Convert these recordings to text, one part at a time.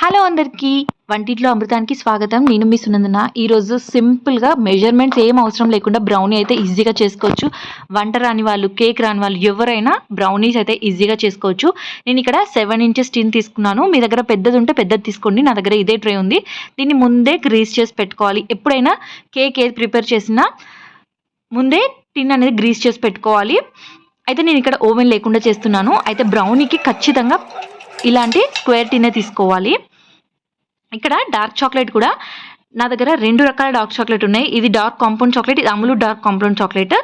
Hello అందరికీ వంటింట్లో అమృతానికి స్వాగతం. నేను మీ సునందన. ఈరోజు సింపుల్గా మెజర్మెంట్స్ ఏం అవసరం లేకుండా బ్రౌనీ అయితే ఈజీగా చేసుకోవచ్చు. వంట రాని వాళ్ళు కేక్ రాని వాళ్ళు ఎవరైనా బ్రౌనీస్ అయితే ఈజీగా చేసుకోవచ్చు. నేను ఇక్కడ సెవెన్ ఇంచెస్ టిన్ తీసుకున్నాను. మీ దగ్గర పెద్దది ఉంటే పెద్దది తీసుకోండి. నా దగ్గర ఇదే ట్రే ఉంది. దీన్ని ముందే గ్రీస్ చేసి పెట్టుకోవాలి. ఎప్పుడైనా కేక్ ఏది ప్రిపేర్ చేసినా ముందే టిన్ అనేది గ్రీస్ చేసి పెట్టుకోవాలి. అయితే నేను ఇక్కడ ఓవెన్ లేకుండా చేస్తున్నాను. అయితే బ్రౌనీకి ఖచ్చితంగా ఇలాంటి స్క్వేర్ టీనే తీసుకోవాలి. ఇక్కడ డార్క్ చాక్లెట్ కూడా నా దగ్గర రెండు రకాల డార్క్ చాక్లెట్ ఉన్నాయి. ఇది డార్క్ కాంపౌండ్ చాక్లెట్ ఇది అమూల్ డార్క్ కాంపౌండ్ చాక్లెట్.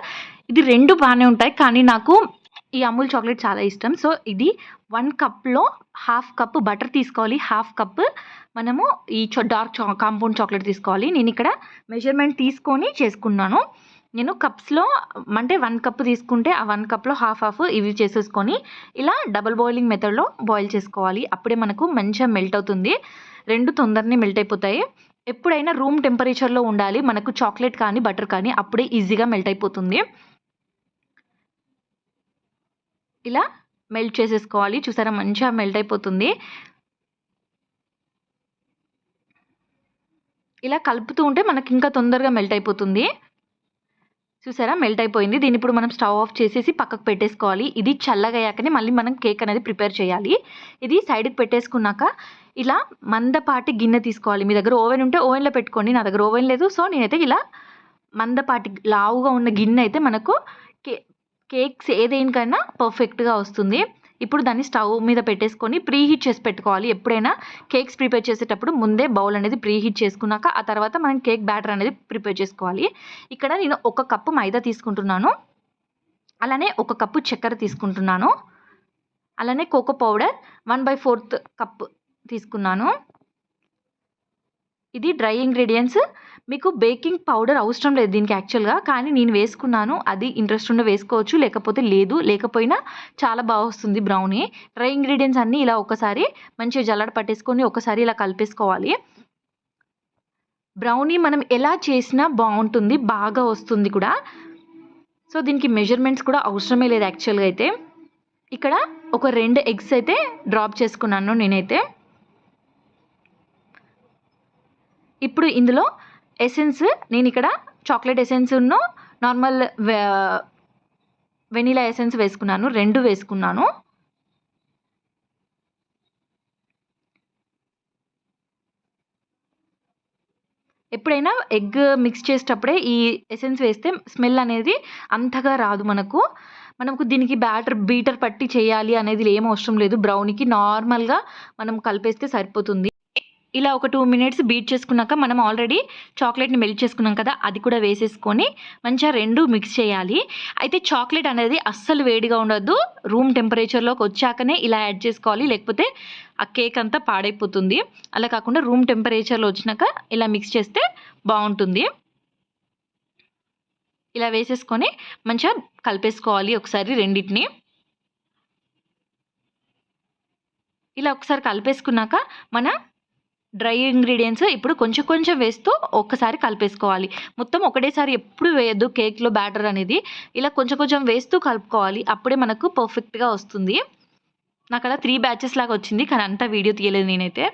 ఇది రెండు బాగానే ఉంటాయి కానీ నాకు ఈ అమూల్ చాక్లెట్ చాలా ఇష్టం. సో ఇది వన్ కప్లో హాఫ్ కప్ బటర్ తీసుకోవాలి. హాఫ్ కప్ మనము ఈ డార్క్ చా కాంపౌండ్ చాక్లెట్ తీసుకోవాలి. నేను ఇక్కడ మెజర్మెంట్ తీసుకొని చేసుకున్నాను. నేను కప్స్లో అంటే వన్ కప్ తీసుకుంటే ఆ వన్ కప్లో హాఫ్ హాఫ్ ఇవి చేసేసుకొని ఇలా డబుల్ బాయిలింగ్ మెథడ్లో బాయిల్ చేసుకోవాలి. అప్పుడే మనకు మంచిగా మెల్ట్ అవుతుంది. రెండు తొందరనే మెల్ట్ అయిపోతాయి. ఎప్పుడైనా రూమ్ టెంపరేచర్లో ఉండాలి. మనకు చాక్లెట్ కానీ బటర్ కానీ అప్పుడే ఈజీగా మెల్ట్ అయిపోతుంది. ఇలా మెల్ట్ చేసేసుకోవాలి. చూసారా? మంచిగా మెల్ట్ అయిపోతుంది. ఇలా కలుపుతూ ఉంటే మనకి ఇంకా తొందరగా మెల్ట్ అయిపోతుంది. చూసారా? మెల్ట్ అయిపోయింది. దీన్ని ఇప్పుడు మనం స్టవ్ ఆఫ్ చేసేసి పక్కకు పెట్టేసుకోవాలి. ఇది చల్లగయ్యాకనే మళ్ళీ మనం కేక్ అనేది ప్రిపేర్ చేయాలి. ఇది సైడ్కి పెట్టేసుకున్నాక ఇలా మందపాటి గిన్నె తీసుకోవాలి. మీ దగ్గర ఓవెన్ ఉంటే ఓవెన్లో పెట్టుకోండి. నా దగ్గర ఓవెన్ లేదు. సో నేనైతే ఇలా మందపాటి లావుగా ఉన్న గిన్నె అయితే మనకు కే కేక్స్ ఏదేనికైనా పర్ఫెక్ట్గా వస్తుంది. ఇప్పుడు దాన్ని స్టవ్ మీద పెట్టేసుకొని ప్రీ హీట్ చేసి పెట్టుకోవాలి. ఎప్పుడైనా కేక్స్ ప్రిపేర్ చేసేటప్పుడు ముందే బౌల్ అనేది ప్రీ హీట్ చేసుకున్నాక ఆ తర్వాత మనం కేక్ బ్యాటర్ అనేది ప్రిపేర్ చేసుకోవాలి. ఇక్కడ నేను ఒక కప్పు మైదా తీసుకుంటున్నాను. అలానే ఒక కప్పు చక్కెర తీసుకుంటున్నాను. అలానే cocoa powder one by fourth cup తీసుకున్నాను. ఇది డ్రై ఇంగ్రీడియంట్స్. మీకు బేకింగ్ పౌడర్ అవసరం లేదు దీనికి యాక్చువల్గా. కానీ నేను వేసుకున్నాను. అది ఇంట్రెస్ట్ ఉండే వేసుకోవచ్చు. లేకపోతే లేదు. లేకపోయినా చాలా బాగా వస్తుంది బ్రౌనీ. డ్రై ఇంగ్రీడియంట్స్ అన్నీ ఇలా ఒకసారి మంచిగా జల్లడ పట్టేసుకొని ఒకసారి ఇలా కలిపేసుకోవాలి. బ్రౌనీ మనం ఎలా చేసినా బాగుంటుంది. బాగా వస్తుంది కూడా. సో దీనికి మెజర్మెంట్స్ కూడా అవసరమే లేదు యాక్చువల్గా అయితే. ఇక్కడ ఒక రెండు ఎగ్స్ అయితే డ్రాప్ చేసుకున్నాను నేనైతే. ఇప్పుడు ఇందులో ఎసెన్స్ నేను ఇక్కడ చాక్లెట్ ఎసెన్స్ను నార్మల్ వెనీలా ఎసెన్స్ వేసుకున్నాను రెండు వేసుకున్నాను. ఎప్పుడైనా ఎగ్ మిక్స్ చేసేటప్పుడే ఈ ఎసెన్స్ వేస్తే స్మెల్ అనేది అంతగా రాదు మనకు. మనకు దీనికి బ్యాటర్ బీటర్ పట్టి చేయాలి అనేది ఏం అవసరం లేదు. బ్రౌనీకి నార్మల్గా మనం కలిపేస్తే సరిపోతుంది. ఇలా ఒక టూ మినిట్స్ బీట్ చేసుకున్నాక మనం ఆల్రెడీ చాక్లెట్ని మెల్ట్ చేసుకున్నాం కదా అది కూడా వేసేసుకొని మంచిగా రెండు మిక్స్ చేయాలి. అయితే చాక్లెట్ అనేది అస్సలు వేడిగా ఉండొద్దు. రూమ్ టెంపరేచర్లోకి వచ్చాకనే ఇలా యాడ్ చేసుకోవాలి. లేకపోతే ఆ కేక్ అంతా పాడైపోతుంది. అలా కాకుండా రూమ్ టెంపరేచర్లో వచ్చినాక ఇలా మిక్స్ చేస్తే బాగుంటుంది. ఇలా వేసేసుకొని మంచిగా కలిపేసుకోవాలి ఒకసారి రెండింటిని. ఇలా ఒకసారి కలిపేసుకున్నాక మన డ్రై ఇంగ్రీడియంట్స్ ఇప్పుడు కొంచెం కొంచెం వేస్తూ ఒక్కసారి కలిపేసుకోవాలి. మొత్తం ఒకటేసారి ఎప్పుడు వేయద్దు కేక్లో బ్యాటర్ అనేది. ఇలా కొంచెం కొంచెం వేస్తూ కలుపుకోవాలి. అప్పుడే మనకు పర్ఫెక్ట్గా వస్తుంది. నాకు అలా త్రీ బ్యాచెస్ లాగా వచ్చింది. కానీ అంత వీడియో తీయలేదు నేనైతే.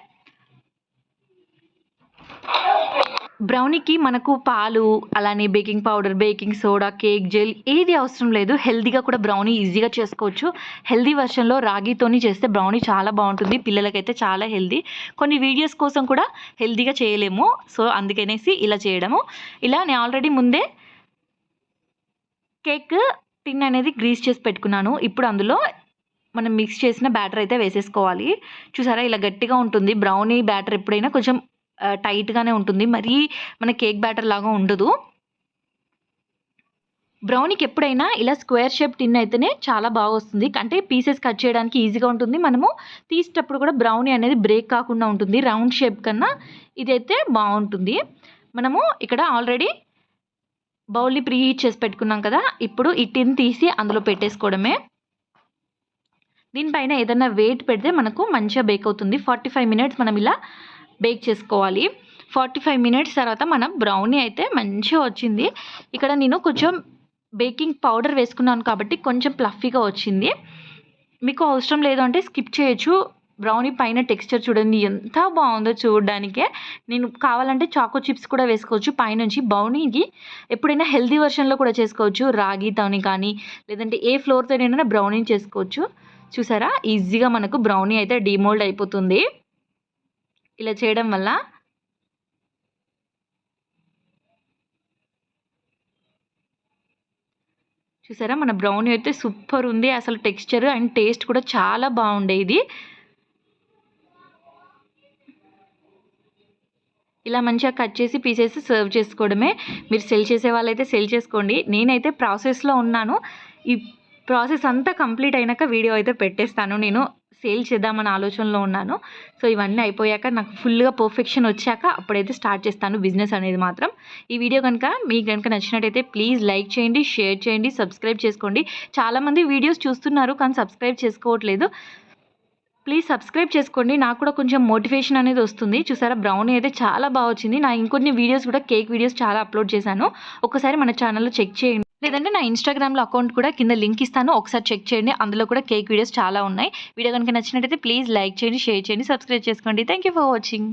బ్రౌనీకి మనకు పాలు అలానే baking powder baking soda cake gel ఏది అవసరం లేదు. హెల్దీగా కూడా బ్రౌనీ ఈజీగా చేసుకోవచ్చు. హెల్దీ వర్షన్లో రాగితోని చేస్తే బ్రౌనీ చాలా బాగుంటుంది. పిల్లలకైతే చాలా హెల్దీ కొన్ని వీడియోస్ కోసం కూడా హెల్దీగా చేయలేము. సో అందుకనేసి ఇలా చేయడము. ఇలా నేను ఆల్రెడీ ముందే కేక్ టిన్ అనేది గ్రీస్ చేసి పెట్టుకున్నాను. ఇప్పుడు అందులో మనం మిక్స్ చేసిన బ్యాటర్ అయితే వేసేసుకోవాలి. చూసారా? ఇలా గట్టిగా ఉంటుంది. బ్రౌనీ బ్యాటర్ ఎప్పుడైనా కొంచెం టైట్గానే ఉంటుంది. మరీ మన కేక్ బ్యాటర్ లాగా ఉండదు. బ్రౌనీకి ఎప్పుడైనా ఇలా స్క్వేర్ షేప్ టిన్ అయితేనే చాలా బాగా వస్తుంది. అంటే పీసెస్ కట్ చేయడానికి ఈజీగా ఉంటుంది. మనము తీసేటప్పుడు కూడా బ్రౌనీ అనేది బ్రేక్ కాకుండా ఉంటుంది. రౌండ్ షేప్ కన్నా ఇదైతే బాగుంటుంది. మనము ఇక్కడ ఆల్రెడీ బౌల్ని ప్రీ హీట్ చేసి పెట్టుకున్నాం కదా. ఇప్పుడు ఈ టిన్ తీసి అందులో పెట్టేసుకోవడమే. దీనిపైన ఏదైనా వెయిట్ పెడితే మనకు మంచిగా బేక్ అవుతుంది. ఫార్టీ ఫైవ్ మినిట్స్ మనం ఇలా బేక్ చేసుకోవాలి. ఫార్టీ ఫైవ్ మినిట్స్ తర్వాత మన బ్రౌనీ అయితే మంచిగా వచ్చింది. ఇక్కడ నేను కొంచెం బేకింగ్ పౌడర్ వేసుకున్నాను కాబట్టి కొంచెం ప్లఫీగా వచ్చింది. మీకు అవసరం లేదు అంటే స్కిప్ చేయొచ్చు. బ్రౌనీ పైన టెక్స్చర్ చూడండి ఎంత బాగుందో చూడడానికే. నేను కావాలంటే చాకో చిప్స్ కూడా వేసుకోవచ్చు. పైనుంచి బ్రౌనీకి ఎప్పుడైనా హెల్దీ వర్షన్లో కూడా చేసుకోవచ్చు. రాగితోని కానీ లేదంటే ఏ ఫ్లోర్తోనైనా బ్రౌనీ చేసుకోవచ్చు. చూసారా? ఈజీగా మనకు బ్రౌనీ అయితే డిమోల్డ్ అయిపోతుంది. ఇలా చేయడం వల్ల చూసారా మన బ్రౌనీ అయితే సూపర్ ఉంది. అసలు టెక్స్చర్ అండ్ టేస్ట్ కూడా చాలా బాగుండే ఇది. ఇలా మంచిగా కట్ చేసి పీసెస్ సర్వ్ చేసుకోవడమే. మీరు సెల్ చేసే వాళ్ళైతే సెల్ చేసుకోండి. నేనైతే ప్రాసెస్లో ఉన్నాను. ఈ ప్రాసెస్ అంతా కంప్లీట్ అయినాక వీడియో అయితే పెట్టేస్తాను నేను. సేల్ చేద్దామన్న ఆలోచనలో ఉన్నాను. సో ఇవన్నీ అయిపోయాక నాకు ఫుల్గా పర్ఫెక్షన్ వచ్చాక అప్పుడైతే స్టార్ట్ చేస్తాను బిజినెస్ అనేది మాత్రం. ఈ వీడియో కనుక మీకు కనుక నచ్చినట్టయితే ప్లీజ్ లైక్ చేయండి షేర్ చేయండి సబ్స్క్రైబ్ చేసుకోండి. చాలామంది వీడియోస్ చూస్తున్నారు కానీ సబ్స్క్రైబ్ చేసుకోవట్లేదు. ప్లీజ్ సబ్స్క్రైబ్ చేసుకోండి. నాకు కూడా కొంచెం మోటివేషన్ అనేది వస్తుంది. చూసారా బ్రౌనీ అయితే చాలా బాగా వచ్చింది. నా ఇంకొన్ని వీడియోస్ కూడా కేక్ వీడియోస్ చాలా అప్లోడ్ చేశాను. ఒకసారి మన ఛానల్లో చెక్ చేయండి. లేదంటే నా ఇన్స్టాగ్రామ్లో అకౌంట్ కూడా కింద లింక్ ఇస్తాను. ఒకసారి చెక్ చేయండి. అందులో కూడా కేక్ వీడియోస్ చాలా ఉన్నాయి. వీడియో కనుక నచ్చినట్టయితే ప్లీజ్ లైక్ చేయండి షేర్ చేయండి సబ్స్క్రైబ్ చేసుకోండి. Thank you for watching